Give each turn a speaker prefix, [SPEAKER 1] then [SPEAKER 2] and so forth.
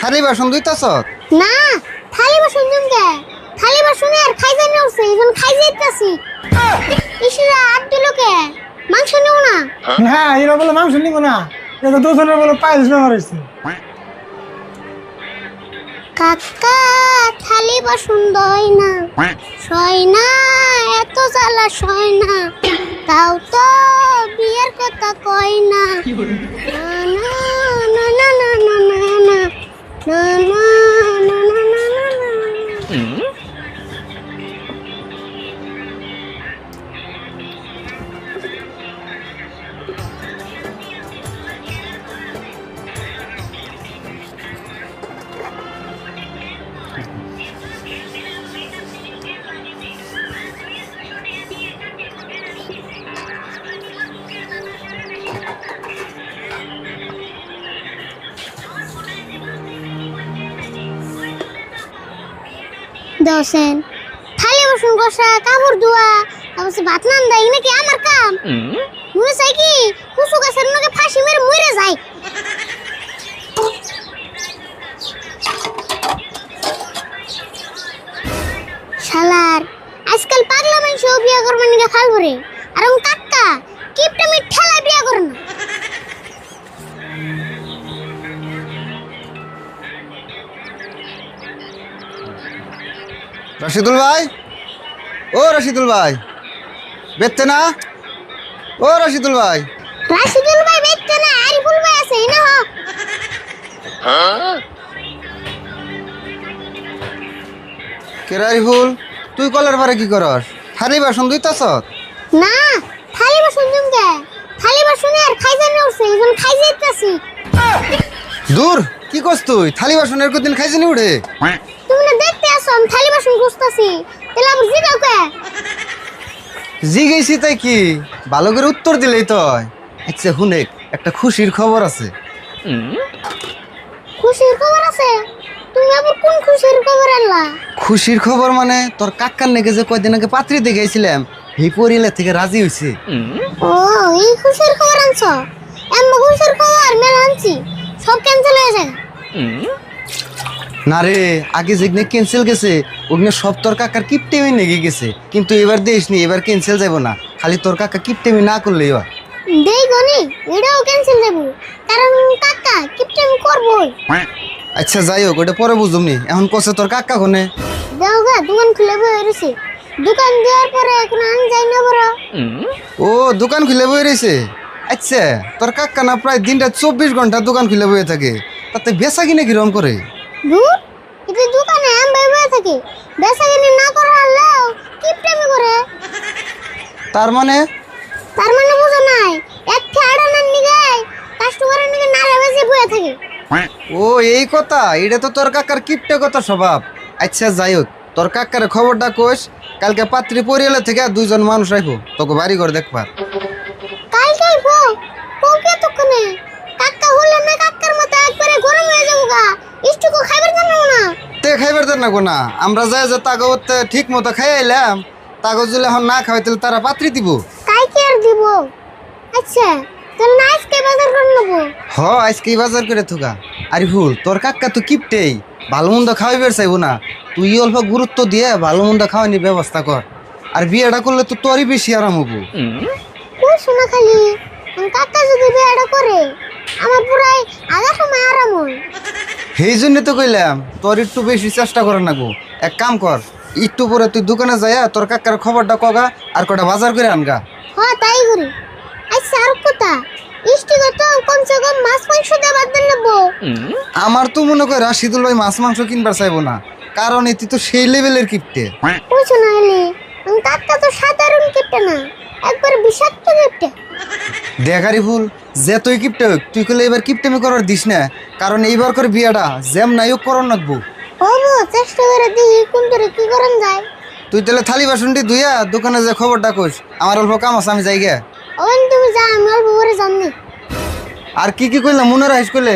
[SPEAKER 1] থালি বাসন দুইতাছ
[SPEAKER 2] না থালি বাসন জমকে থালি বাসনে আর খাই যাই না উঠছে এখন খাই যাইতাছি ইসরা আর দিল কে? মাংস নেও না।
[SPEAKER 3] না এরা বলে মাংস নিব না। এটা দুজনের বলে পাইলস ব্যবহার হয়েছে
[SPEAKER 2] কাকা থালি বাসন দই না। সয় না এত জ্বালা সয় না। তাও তো বিয়ের কথা কয় না দশেন থালি বাসন কষা কাপড় ধোয়া তারপর ভাত নান দেয় নাকি আমার কাম? মনে চাই কি? কুসু গাছের নাকি ফাঁসি মেরে মরে যায়। শালার আজকাল পাগলা মানুষ বিয়ে করবে নাকি খাল ভরে আর কাক্কা কিপটা মি ঠেলা বিয়ে করে না।
[SPEAKER 1] রশিদুল ভাই? ও রশিদুল ভাই। বেচতে না? ও রশিদুল ভাই।
[SPEAKER 2] রাশিদুল ভাই বেচতে না আরিফুল ভাই আছে না হ
[SPEAKER 1] কেরারি ফুল তুই কলার পারে কি করস? থালি বাসন দুইতাছ
[SPEAKER 2] না থালি বাসন জমকে থালি বাসনে আর খাই যাই না উঠছে এখন খাই যাইতাছি
[SPEAKER 1] দূর কি করছ তুই? থালি বাসনের কদিন খাইছি নি উঠে
[SPEAKER 2] আমি থালি বাসন খুঁজতাছি। তাহলে আমার জিগাও কে?
[SPEAKER 1] জি গেছি তাই কি? ভালো করে উত্তর দিলেই তো আচ্ছা হুনেক একটা খুশির খবর আছে।
[SPEAKER 2] খুশির খবর আছে? তুমি আবার কোন খুশির খবর আনলা?
[SPEAKER 1] খুশির খবর মানে তোর কাকার নাকি যে কয়দিন আগে পাত্রী দেখেছিলাম এই পরিলে থেকে রাজি হয়েছে
[SPEAKER 2] ও এই খুশির খবর আনছো? এমন খুশির খবর মেলা আনছি। সব ক্যান্সেল হয়ে যায়।
[SPEAKER 1] না রে আগে যেগুলো ক্যান্সেল গেছে ওগুলো সব তোর কাকার কিপটেমি নেগে গেছে। কিন্তু এবার দেশ নি এবার ক্যান্সেল যাব না। খালি তোর কাকা কিপটেমি না করলেই হয়।
[SPEAKER 2] দেই গনি এটাও ক্যান্সেল কারণ কাকা কিপটেম
[SPEAKER 1] আচ্ছা যাই হোক ওটা পরে বুঝুমনি এখন কষে তোর কাকা কোনে?
[SPEAKER 2] দেও গা দোকান খুলে বই রয়েছে দোকান দেওয়ার পরে এখন যাই না বড়।
[SPEAKER 1] ও দোকান খুলে বয়ে রয়েছে আচ্ছা তোর কাকা না প্রায় দিনটা চব্বিশ ঘণ্টা দোকান খুলে বয়ে থাকে। তাতে বেচা কিনে কিরম করে?
[SPEAKER 2] দূর এটা দোকানে আম থাকে। বেচা কিনে না করা কিপটেমি করে?
[SPEAKER 1] তার মানে?
[SPEAKER 2] তার মানে বুঝো নাই এক নিগে কাস্টমারের নিগে বয়ে থাকে।
[SPEAKER 1] ও এই কথা এটা তো তোর কাকার কিপটে কথা স্বভাব। আচ্ছা যাই হোক তোর কাকার খবরটা কোষ কালকে পাত্রী পরিয়ালে থেকে দুইজন মানুষ রাখব তোকে বাড়ি করে দেখবার
[SPEAKER 2] কাল কাল পো পোকে তো কোনে কাক্কা হলে না কাক্কার মতো একবারে গরম হয়ে যাব গা ইষ্টুকো খাইবার জানো না
[SPEAKER 1] তে খাইবার দেন না। কোনা আমরা যাই যে তাগতে ঠিক মতো খাই আইলাম তাগজ যদি এখন না খাওয়াই তাহলে তারা পাত্রী দিব।
[SPEAKER 2] কাই কি আর দিব? আচ্ছা তাহলে না আজকে বাজার করে নেব
[SPEAKER 1] হ আজকে বাজার করে থুকা আরে ভুল তোর কাকা তো কিপটেই। ভালো মন্দ খাওয়াইবার চাইব না। তুই অল্প গুরুত্ব দিয়ে ভালো মন্দ খাওয়ানোর ব্যবস্থা কর। আর বিয়েটা করলে তো তোরই বেশি আরাম হব।
[SPEAKER 2] ওই শোনা খালি? আমার কাকা যদি বিয়েটা করে আমার পুরাই আগা সময় আরাম হয়।
[SPEAKER 1] সেই জন্য তো কইলাম তোর একটু বেশি চেষ্টা করে নাগো এক কাম কর একটু পরে তুই দোকানে যাইয়া তোর কাকার খবরটা কগা আর কটা বাজার করে আনগা।
[SPEAKER 2] হ তাই করি। আচ্ছা আর কথা ইষ্টিগত কমসে কম মাছ মাংস দেবার নেব
[SPEAKER 1] আমার তো মনে করে রাশিদুল ভাই মাছ মাংস কিনবার চাইব না কারণ এটি তো সেই লেভেলের কিপটে।
[SPEAKER 2] শোনা খালি আমার কাকা তো সাধারণ কিপটে না একবার বিষাক্ত কিপটে।
[SPEAKER 1] দেখারি ভুল যে তুই কিপটে তুই কইলে এবার কিপটেমি করার দিস না। কারণ এইবার করে বিয়াটা জ্যাম নাইও করন লাগবো।
[SPEAKER 2] হব চেষ্টা করে দেখি কোন তোরে কি করন যায়।
[SPEAKER 1] তুই তাহলে থালি বাসনটি ধুইয়া দোকানে যে খবর ডাকোস আমার অল্প কাম আছে আমি যাই গে
[SPEAKER 2] ওন তুমি যা আমি অল্প করে জানি
[SPEAKER 1] আর কি কি কইলা মনে রাখিস কইলে?